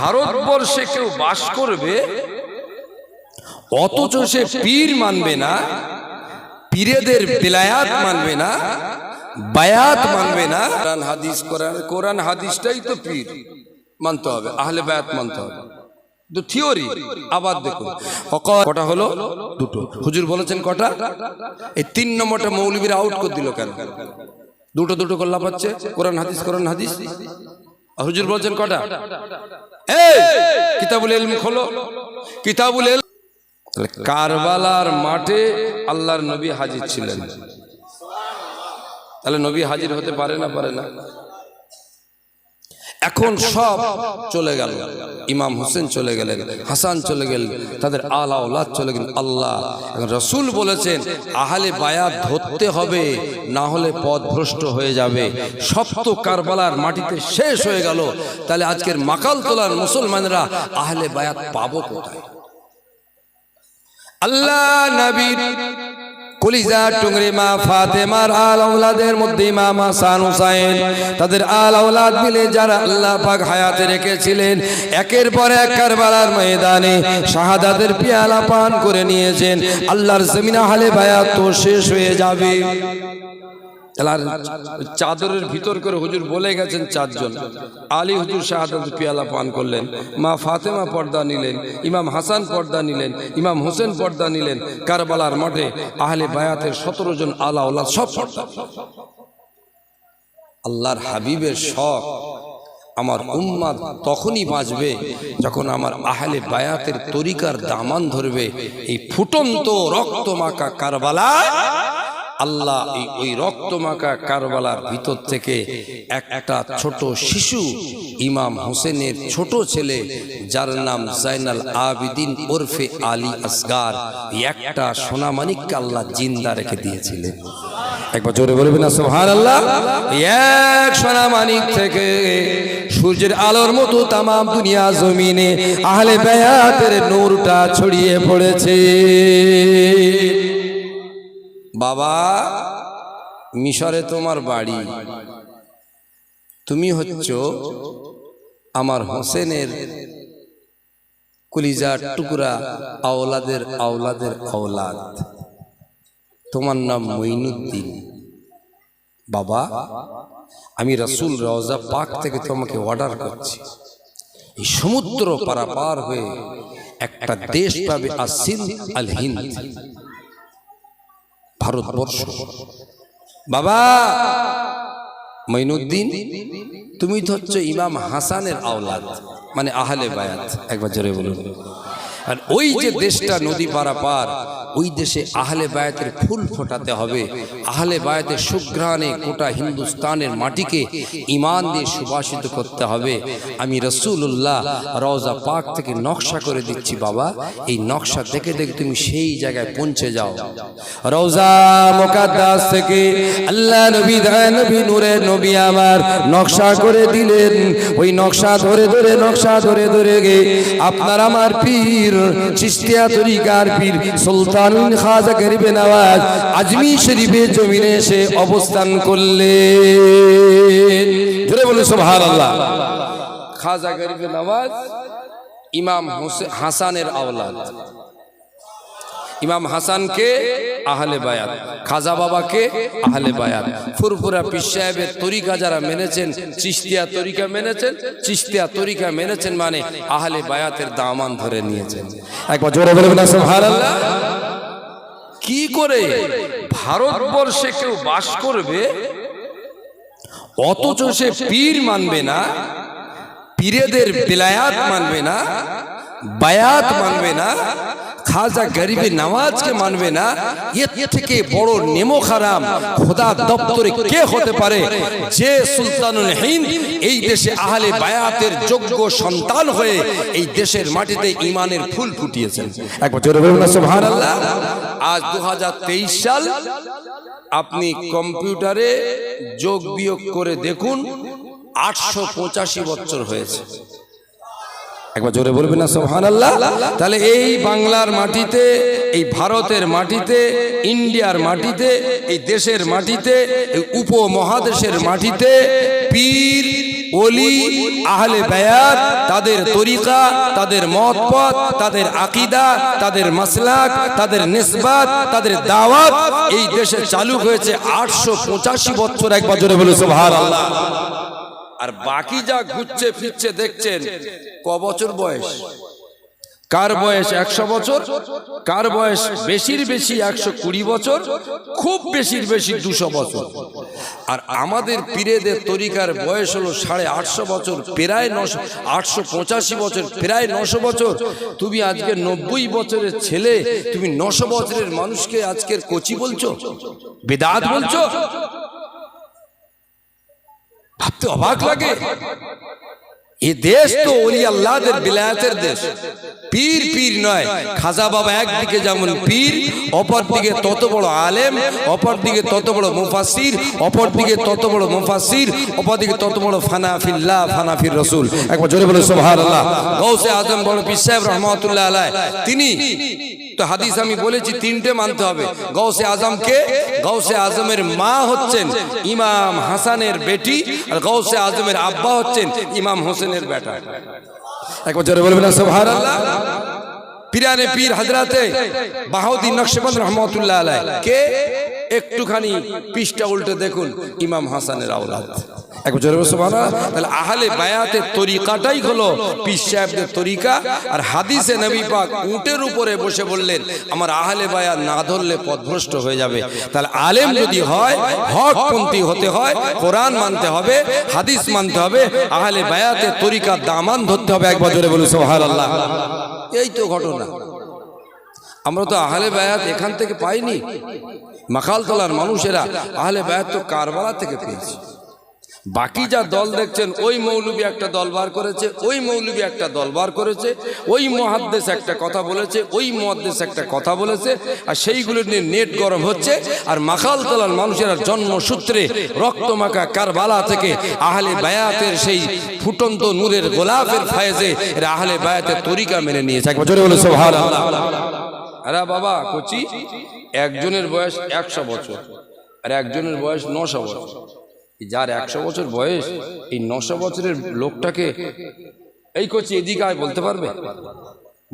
ভারতবর্ষে কেউ বাস করবে, অথচ সে পীর মানবে না, পীরেদের বেলায়াত মানবে না, বায়াত মানবে না। কোরআন হাদিস, কোরআন কোরআন হাদিসটাই তো পীর মানতে হবে, আহলে বায়াত মানতে হবে। থিওরি, আবার দেখুন। কটা হলো? দুটো। হুজুর বলেছেন কটা? এই তিন নম্বরটা মৌলবীরা আউট করে দিল কেন? দুটো দুটো করলা পাচ্ছে কোরআন হাদিস কোরআন হাদিস। হুজুর বলছেন কটা? এই কিতাবুল এলম খোলো। কিতাবুল এল কারবালার মাঠে আল্লাহর নবী হাজির ছিলেন। তাহলে নবী হাজির হতে পারে না পারে না? এখন সব চলে গেল। ইমাম হোসেন চলে গেলেন হাসান চলে গেলেন তাদের আলা ওলাদ চলে গেলেন। আল্লাহ রসুল বলেছেন আহলে বায়াত ধরতে হবে না হলে পথ ভ্রষ্ট হয়ে যাবে। সপ্ত কারবালার মাটিতে শেষ হয়ে গেল। তাহলে আজকের মাকাল তোলার মুসলমানরা আহলে বায়াত পাবো কোথায়? আল্লাহ নবীর কলিজা টুংরি মা ফাতেমার আল আউলাদের মধ্যে ইমাম হাসান হুসাইন, তাদের আল আওলাদ মিলে যারা আল্লাহ পাক হায়াতে রেখেছিলেন, একের পর এক কারবালার ময়দানে শাহাদাতের পেয়ালা পান করে নিয়েছেন। আল্লাহর জমিনা হালে বায়াত তো শেষ হয়ে যাবে। আর চাদরের ভিতর করে হুজুর বলে গেছেন চারজন। আলী হুজুর শাহাদাত পিয়ালা পান করলেন, মা ফাতেমা পর্দা নিলেন, ইমাম হাসান পর্দা নিলেন, ইমাম হোসেন পর্দা নিলেন, কারবালার মাঠে আহলে বায়াতের সতেরো জন আলা ওলা সব পর্দা। আল্লাহর হাবিবের শখ আমার উম্মাদ তখনই বাঁচবে যখন আমার আহলে বায়াতের তরিকার দামান ধরবে এই ফুটন্ত রক্তমাখা কারবালা আল্লাহ এই ওই রক্তমাখা কারবালার ভিতর থেকে একটা ছোট শিশু ইমাম হোসেনের ছোট ছেলে, যার নাম জাইনাল আবিদিন ওরফে আলী আসগার একটা সোনামানিককে আল্লাহ জিন্দা রেখে দিয়েছিলেন। একবার জোরে বলবেন না আল্লাহ এক সোনামানিক থেকে সূর্যের আলোর মতো তামাম দুনিয়া জমিনে আহলে বেয়াতের নূরটা ছড়িয়ে পড়েছে। বাবা, মিশরে তোমার বাড়ি। তুমি হচ্ছ আমার হোসেনের কলিজার টুকরা আওলাদের আওলাদের আওলাদ। তোমার নাম মঈনুদ্দিন। বাবা, আমি রাসূল রওজা পাক থেকে তোমাকে অর্ডার করছি। এই সমুদ্র পারাপার হয়ে একটা দেশ পাবে আসিন আল হিন্দ। ভারতবর্ষ। বাবা, মঈনুদ্দিন, তুমি তো হচ্ছে ইমাম হাসানের আওলাদ মানে আহলে বায়াত। একবার জোরে বলুন। আর ওই যে দেশটা নদী পারাপার ওই দেশে আহলে বায়াতের ফুল ফোটাতে হবে। আহলে বায়াতের সুঘ্রাণে গোটা হিন্দুস্তানের মাটিকে ইমান দিয়ে সুবাসিত করতে হবে। আমি রসুল্লাহ রওজা পাক থেকে নকশা করে দিচ্ছি বাবা। এই নকশা দেখে দেখে তুমি সেই জায়গায় পৌঁছে যাও। রওজা মোকাদ্দাস থেকে আল্লাহ নবী দয়া নবী নূরে নবী আমার নকশা করে দিলেন। ওই নকশা ধরে ধরে নকশা ধরে ধরে গে আপনার আমার পীর চিস্তিয়া তরিকার পীর, সুলতান খাজা গরিবে নওয়াজ, আজমি শরীফে জমিনে এসে অবস্থান করলে ধরে বলে সুবহানাল্লাহ। খাজা গরিবে নওয়াজ, ইমাম হাসানের আওলাদ। ইমাম হাসানকে আহলে বায়াত, খাজা বাবাকে আহলে বায়াত। ফুরফুরা পীর সাহেবের তরিকা যারা মেনেছেন চিস্তিয়া তরিকা মেনেছেন চিস্তিয়া তরিকা মেনেছেন মানে আহলে বায়াতের দামান ধরে নিয়েছেন। একবার জোরে বলবেন সুবহানাল্লাহ। কি করে ভারতবর্ষে কেউ বাস করবে? অথচ সে পীর মানবে না, পীরেদের বেলায়াত মানবে না, বায়াত মানবে না খাজা গরিবে নামাজকে মানবে না এর থেকে বড় নেমো খারাম খোদা দপ্তরে কে হতে পারে? যে সুলতানুল হিন্দ এই দেশে আহলে বায়াতের যোগ্য সন্তান হয়ে এই দেশের মাটিতে ইমানের ফুল ফুটিয়েছেন। একবার জোরে বলুন সুবহানাল্লাহ। আজ দু সাল আপনি কম্পিউটারে যোগ বিয়োগ করে দেখুন, আটশো পঁচাশি বছর হয়েছে। একবার জোরে বলবেন না সোহান আল্লাহ তাহলে এই বাংলার মাটিতে, এই ভারতের মাটিতে, ইন্ডিয়ার মাটিতে, এই দেশের মাটিতে, এই উপমহাদেশের মাটিতে পীর, ওলি, আহলে বায়াত, তাদের তরিকা, তাদের মতপথ, তাদের আকিদা, তাদের মাসলাক, তাদের নিসবাত, তাদের দাওয়াত এই দেশে চালু হয়েছে আটশো পঁচাশি বছর। একবার বছরে বলে সুবহান আল্লাহ আর বাকি যা ঘুরছে, ফিরছে, দেখছেন, ক বছর বয়স? কার বয়স একশো বছর? কার বয়স বেশির বেশি একশো কুড়ি বছর? খুব বেশির বেশি দুশো বছর। আর আমাদের পীরেদের তরিকার বয়স হলো সাড়ে আটশো বছর, প্রায় নশো আটশো পঁচাশি বছর, প্রায় নশো বছর। তুমি আজকে নব্বই বছরের ছেলে, তুমি নশো বছরের মানুষকে আজকের কচি বলছো? বেদাত বলছো? ভাবতে অবাক লাগে। এ দেশ তো ওলি আল্লাহদের বিলায়াতের দেশ। পীর পীর নয়, খাজা বাবা একদিকে যেমন পীর অপর দিকে তত বড় আলেম অপর দিকে তত বড় মুফাসির অপর দিকে তত বড় মুফাসির অপর দিকে তত বড় ফানাফিল্লাহ, ফানাফির রসুল। একবার জোরে বলে সুবহানাল্লাহ। গৌসে আজম বড় পীর সাহেব রহমাতুল্লাহ আলাই তিনি তো হাদিস আমি বলেছি, তিনটে মানতে হবে। গৌসে আজমকে গৌসে আজমের মা হচ্ছেন ইমাম হাসানের বেটি, আর গৌসে আজমের আব্বা হচ্ছেন ইমাম হোসেনের বেটা। একবার জোরে বলবেন সোহার সুবহানাল্লাহ। পিরানে পীর হজরতে বাহাউদ্দিন নকশবন্দ রহমতুল্লাহ আলাই কে? একটুখানি পৃষ্ঠা উল্টে দেখুন, ইমাম হাসানের আওলাদ। বলুন তাহলে আহলে বায়াতের তরিকাটাই হলো পীর সাহেবদের তরিকা, আর হাদিসে নবী পাক উটের উপরে বসে বললেন, আমার আহলে বায়াত না ধরলে পথভ্রষ্ট হয়ে যাবে। তাহলে আলেম যদি হয়, হকপন্থী হতে হয়, কোরআন মানতে হবে, হাদিস মানতে হবে, আহলে বায়াতের তরিকা দামান ধরতে হবে। একবার জোরে বলুন, সুবহানাল্লাহ। এই তো ঘটনা। আমরা তো আহলে বায়াত এখান থেকে পাইনি। মাখালতলার মানুষেরা আহলে বায়াত তো কারবালা থেকে পেয়েছি। বাকি যা দল দেখছেন, ওই মৌলবী একটা দল বার করেছে, ওই মৌলবী একটা দল বার করেছে, ওই মহাদ্দেশ একটা কথা বলেছে, ওই মহাদ্দেশ একটা কথা বলেছে, আর সেইগুলো নিয়ে নেট গরম হচ্ছে, আর মাখাল মাখালতলার মানুষেরা জন্মসূত্রে রক্তমাখা কারবালা থেকে আহলে বায়াতের সেই ফুটন্ত নূরের গোলাপের ফায়েজে এরা আহলে বায়াতের তরিকা মেনে নিয়েছে। আরে বাবা, কচি, একজনের বয়স একশো বছর, আর একজনের বয়স নশো বছর। যার একশো বছর বয়স এই নশো বছরের লোকটাকে এই কচি এদিকে আয় বলতে পারবে?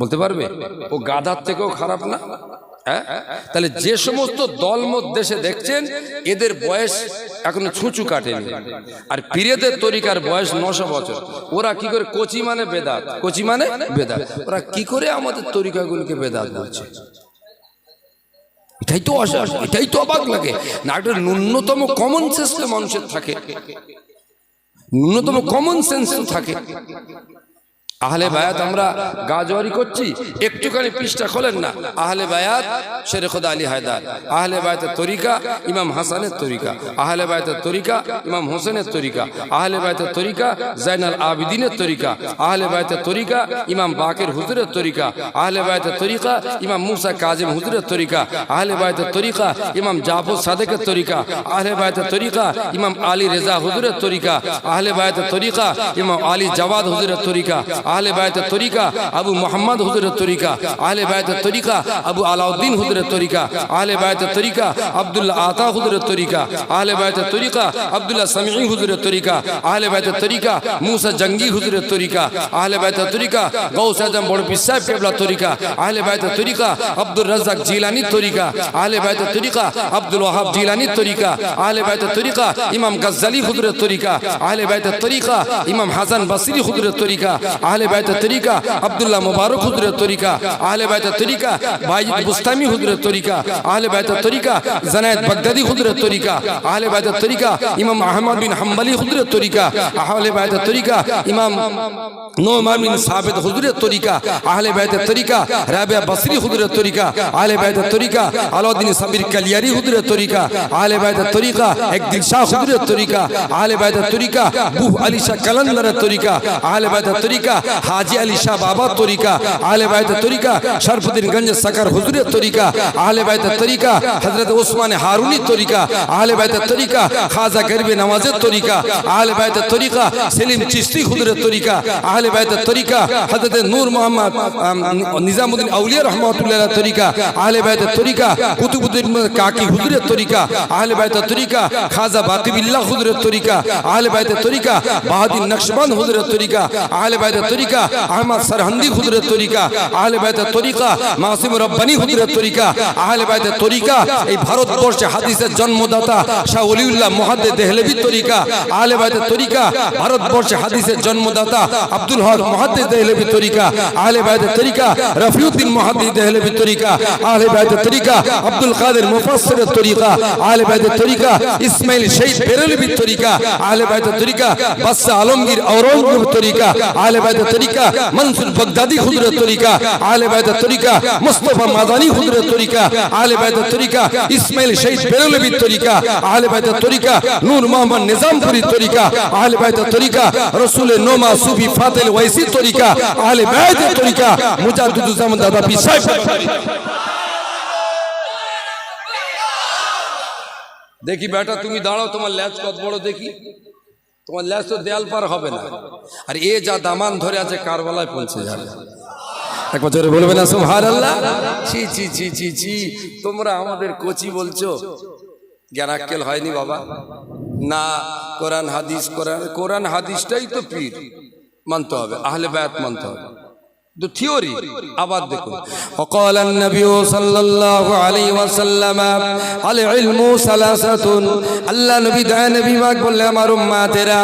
বলতে পারবে? ও গাধার থেকেও খারাপ না? হ্যাঁ? তাহলে যে সমস্ত দলমত দেশে দেখছেন এদের বয়স এখনও ছুঁচু কাটেনি। আর পীরেদের তরিকার বয়স নশো বছর। ওরা কি করে কচি মানে বেদাত? কচি মানে বেদাত। ওরা কি করে আমাদের তরিকাগুলোকে বেদাত বলছে? এটাই তো অসাস এটাই তো অবাক লাগে। না, একটা ন্যূনতম কমন সেন্স মানুষের থাকে। ন্যূনতম কমন সেন্স থাকে। আহলে বায়াত আমরা গাজওয়ারি করছি। একটুখানি পৃষ্ঠা খোলেন না। আহলে বায়াত শেরে খোদা আলী হায়দার। আহলে বায়াতের তরিকা ইমাম হাসানের তরিকা। আহলে বায়াতের তরিকা ইমাম হোসেনের তরিকা। আহলে বায়াতের তরিকা জাইনাল আবিদিনের তরিকা। আহলে বায়াতের তরিকা ইমাম বাকের হুজুরের তরিকা। আহলে বায়াতের তরিকা ইমাম মুসা কাজিম হুজুরের তরিকা। আহলে বায়াতের তরিকা ইমাম জাফর সাদেকের তরিকা। আহলে বায়াতের তরিকা ইমাম আলী রেজা হুজুরের তরিকা। আহলে বায়াতের তরিকা ইমাম আলী জওয়াদ হুজুরের তরিকা। আহলে বায়াতের তরিকা আবু মোহাম্মদ হুজুরের তরিকা আহলে বায়াতের তরিকা আবু আলাউদ্দিন হুজুরের তরিকা আহলে বায়াতের তরিকা আব্দুল্লাহ আতা হুজুরের তরিকা আহলে বায়াতের তরিকা আব্দুল্লাহ সামিঈ হুজুরের তরিকা আহলে বায়াতের তরিকা মুসা জঙ্গি হুজুরের তরিকা আহলে বায়াতের তরিকা গৌস আজম বড় পীর সাহেব কেবলা তরিকা আহলে বায়াতের তরিকা আব্দুর রাজ্জাক জিলানির তরিকা আহলে বায়াতের তরিকা আব্দুল ওয়াহাব জিলানির তরিকা আহলে বায়াতের তরিকা ইমাম গাজ্জালি হুজুরের তরিকা আহলে বায়াতের তরিকা ইমাম হাসান বাসরি হুজুরের তরিকা আহলে বাইতের তরিকা আব্দুল্লাহ মুবারক হুজুরের তরিকা আহলে বাইতের তরিকা বাইজিদ বুস্তামি হুজুরের তরিকা আহলে বাইতের তরিকা জানায়েত বাগদাদি হুজুরের তরিকা আহলে বাইতের তরিকা ইমাম আহমদ বিন হাম্বলি হুজুরের তরিকা আহলে বাইতের তরিকা ইমাম নোমান বিন সাবিত হুজুরের তরিকা আহলে বাইতের তরিকা রাবিয়া বসরি হুজুরের তরিকা আহলে বাইতের তরিকা আলাউদ্দিন সাবির কালিয়ারি হুজুরের তরিকা আহলে বাইতের তরিকা একদিন শাহ হুজুরের তরিকা আহলে বাইতের তরিকা বুহ আলী শাহ কালান্দারের তরিকা আহলে বাইতের তরিকা হাজি আলী শাহ বাবা তরিকা, আহলে বায়তের তরিকা, শরফুদ্দিন গঞ্জ সাকার হুজুরের তরিকা, আহলে বায়তের তরিকা, হযরত ওসমান হারুনি তরিকা, আহলে বায়তের তরিকা, খাজা গরিবে নওয়াজের তরিকা, আহলে বায়তের তরিকা, সেলিম চিশতি হুজুরের তরিকা, আহলে বায়তের তরিকা, হযরত নূর মোহাম্মদ নিজামুদ্দিন আউলিয়া রহমাতুল্লাহ তরিকা, আহলে বায়তের তরিকা, কুতুবুদ্দিন কাকি হুজুরের তরিকা, আহলে বায়তের তরিকা, খাজা বাতিবিল্লাহ হুজুরের তরিকা, আহলে বায়তের তরিকা, বাহাদিন নকশবন্দ হুজুরের তরিকা, আহলে বায়তের তরিকা, আহমদ সরহন্দি হুজুরের তরিকা, আহলে বায়তের তরিকা, মাসিম রব্বানি হুজুরের তরিকা, আহলে বায়তের তরিকা, এই ভারতবর্ষে হাদিসের জন্মদাতা শাহ ওলিউল্লাহ মুহাদ্দিদ দেহলভি তরিকা, আহলে বায়তের তরিকা, ভারতবর্ষে হাদিসের জন্মদাতা আব্দুল হক মুহাদ্দিদ দেহলভি তরিকা, আহলে বায়তের তরিকা রফিউদ্দিন মুহাদ্দিদ দেহলভি তরিকা, আহলে বায়তের তরিকা আব্দুল কাদের মুফাসসিরের তরিকা, আহলে বায়তের তরিকা ইসমাইল শহীদ বেরেলভির তরিকা, আহলে বায়তের তরিকা বাদশা আলমগীর ঔরঙ্গজেব তরিকা, আহলে বায়তের তরিকা মনসুর বাগদাদি হুজুরের তরিকা আহলে বায়তের তরিকা মুস্তাফা মাদানী হুজুরের তরিকা আহলে বায়তের তরিকা ইসমাইল শহীদ বেরেলভির তরিকা আহলে বায়তের তরিকা নূর মোহাম্মদ নিজামপুরীর তরিকা আহলে বায়তের তরিকা রসুলের নোমা সুফি ফাতেল ওয়াইসি তরিকা আহলে বায়তের তরিকা মুজাদ্দিদুজ্জামান দাদা পীর সাহেব। দেখি বেটা তুমি দাঁড়াও তোমার ল্যাচ কত বড় দেখি। তোমার ল্যাস তো দেয়াল পার হবে না। আর এ যা দামান ধরে আছে, কারবালায় পৌঁছে যাবে। এক বছরে বলবে না সুহার আল্লাহ ছি ছি ছি ছি ছি। তোমরা আমাদের কোচি বলছো। জ্ঞান হয়নি বাবা। না, কোরআন হাদিস, কোরআন কোরআন হাদিসটাই তো পীর। মানতে হবে, আহলে বায়াত মানতে হবে। তো থিওরি আবার দেখুন وقال النبي صلى الله عليه وسلم العلم ثلاثه আল্লাহ নবী দয়া নবী পাক বললে আমার উম্মাতেরা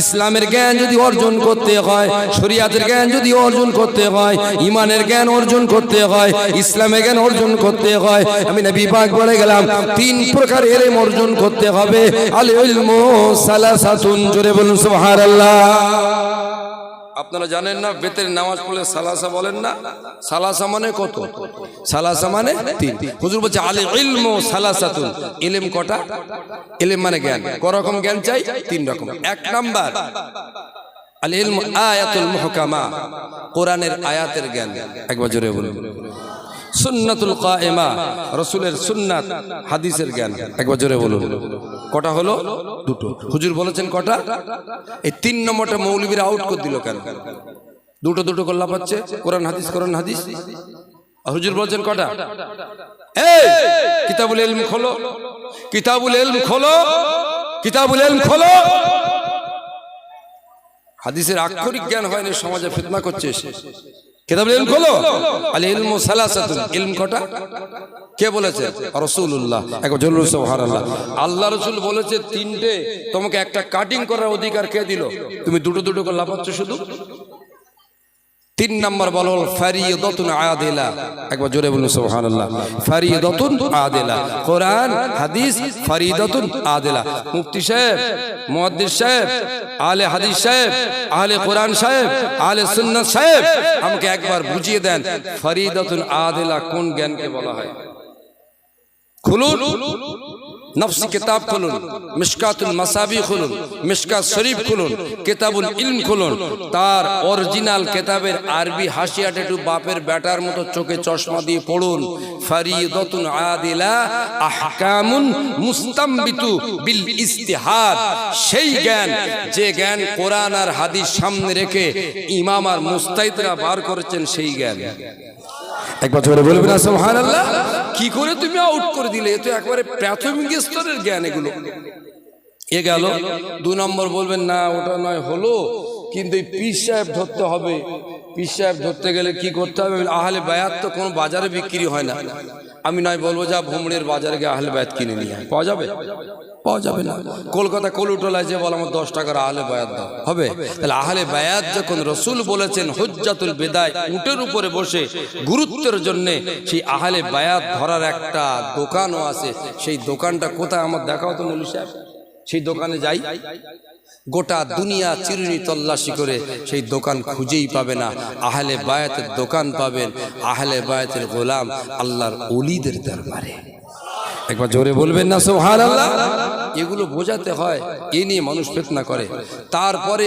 ইসলামের জ্ঞান যদি অর্জন করতে হয় শরীয়তের জ্ঞান যদি অর্জন করতে হয় ইমানের জ্ঞান অর্জন করতে হয় ইসলামের জ্ঞান অর্জন করতে হয় আমি নবী পাক বলে গেলাম তিন প্রকার এলেম অর্জন করতে হবে আল ইলমু সালাসাতুন জোরে বলুন সুবহানাল্লাহ আপনারা জানেন না, বেতের নামাজ পড়লে সালাসা বলেন না? সালাসা মানে কত? সালাসা মানে তিন। হুজুর বলছে, আলে ইলম সালাসাতুন। ইলম কটা? ইলম মানে জ্ঞান। করকম জ্ঞান চাই? তিন রকম। এক নাম্বার, আল ইলম আয়াতুল মুহকামা। কোরআনের আয়াতের জ্ঞান। একবার জোরে বলুন। সুন্নাতুল কায়েমা, রসুলের সুন্নাত, হাদিসের জ্ঞান। একবার জোরে বলুন। কটা হলো? দুটো। হুজুর বলেছেন কটা? এই তিন নম্বরটা মৌলবীরা আউট করে দিল কেন? দুটো দুটো কল্লা পাচ্ছে কোরআন হাদিস কোরআন হাদিস। হুজুর বলছেন কটা? কিতাবুল ইলম খোলো। কিতাবুল ইলম খোলো। কিতাবুল ইলম খোলো। হাদিসের আক্ষরিক জ্ঞান হয়নি, সমাজে ফিতনা করছে এসে। কিতাবুল ইলম খোলো? আল ইলমু সালাসাতুন ইলম কটা? কে বলেছে? রাসূলুল্লাহ। একবার জরুর সুবহানাল্লাহ। আল্লাহ রাসূল বলেছে তিনটে। তোমাকে একটা কাটিং করার অধিকার কে দিল? তুমি দুটো দুটো করে লাফাচ্ছ শুধু? তিন নম্বর বল হল ফারিয়দাতুন আদিলা। একবার জোরে বলুন, সুবহানাল্লাহ। ফারিয়দাতুন আদিলা। কোরআন, হাদিস ফারিদাতুন আদিলা। মুফতি সাহেব মুহাদ্দিস সাহেব আলে হাদিস সাহেব, আহলে কোরআন সাহেব আলে সুন্নাত সাহেব, আমাকে একবার বুঝিয়ে দেন ফারিদাতুন আদিলা কোন জ্ঞানকে বলা হয়? খুলুন। নফসি কিতাব খুলুন, মিশকাতুল মাসাবি খুলুন, মিশকাত শরীফ খুলুন, কিতাবুল ইলম খুলুন, তার অরিজিনাল কিতাবের আরবি হাসিয়াটা একটু বাপের ব্যাটার মতো চোখে চশমা দিয়ে পড়ুন। ফারিদাতুন আদিলা আহকামুন মুস্তামবিতু বিল ইস্তিহাদ। সেই জ্ঞান, যে জ্ঞান কোরআন আর হাদিস সামনে রেখে ইমাম আর মুস্তাহিদরা বার করেছেন সেই জ্ঞান। একবার জোরে বলবেন, সুবহানাল্লাহ। কি করে তুমি আউট করে দিলে? এ তো একবারে প্রাথমিক স্তরের জ্ঞান এগুলো। এ গেল। দু নম্বর বলবেন, না, ওটা নয়, হলো। কিন্তু এই পীর সাহেব ধরতে হবে। পিস সাহেব ধরতে গেলে কি করতে হবে? আহলে বায়াত তো কোনো বাজারে বিক্রি হয় না। আমি নয় বলব, যা ভুমড়ের বাজারে গিয়ে আহলে বায়াত কিনে নিয়ে পাওয়া যাবে? পাওয়া যাবে না। কলকাতা কলুটোলায় যে বল আমার দশ টাকার আহলে বায়াত দাও। হবে? তাহলে আহলে বায়াত যখন রসুল বলেছেন, হজ্জাতুল বেদায় উটের উপরে বসে গুরুত্বের জন্যে সেই আহলে বায়াত ধরার একটা দোকানও আছে। সেই দোকানটা কোথায়? আমার দেখাও তো সাহেব। সেই দোকানে যাই। গোটা দুনিয়া চিরুনি তল্লাশি করে সেই দোকান খুঁজেই পাবে না। আহলে বায়াতের দোকান পাবেন। আহলে বায়াতের গোলাম আল্লাহর অলিদের দরবারে। একবার জোরে বলবেন না সোহান আল্লাহ এগুলো বোঝাতে হয় এ নিয়ে মানুষ ফেতনা করে। তারপরে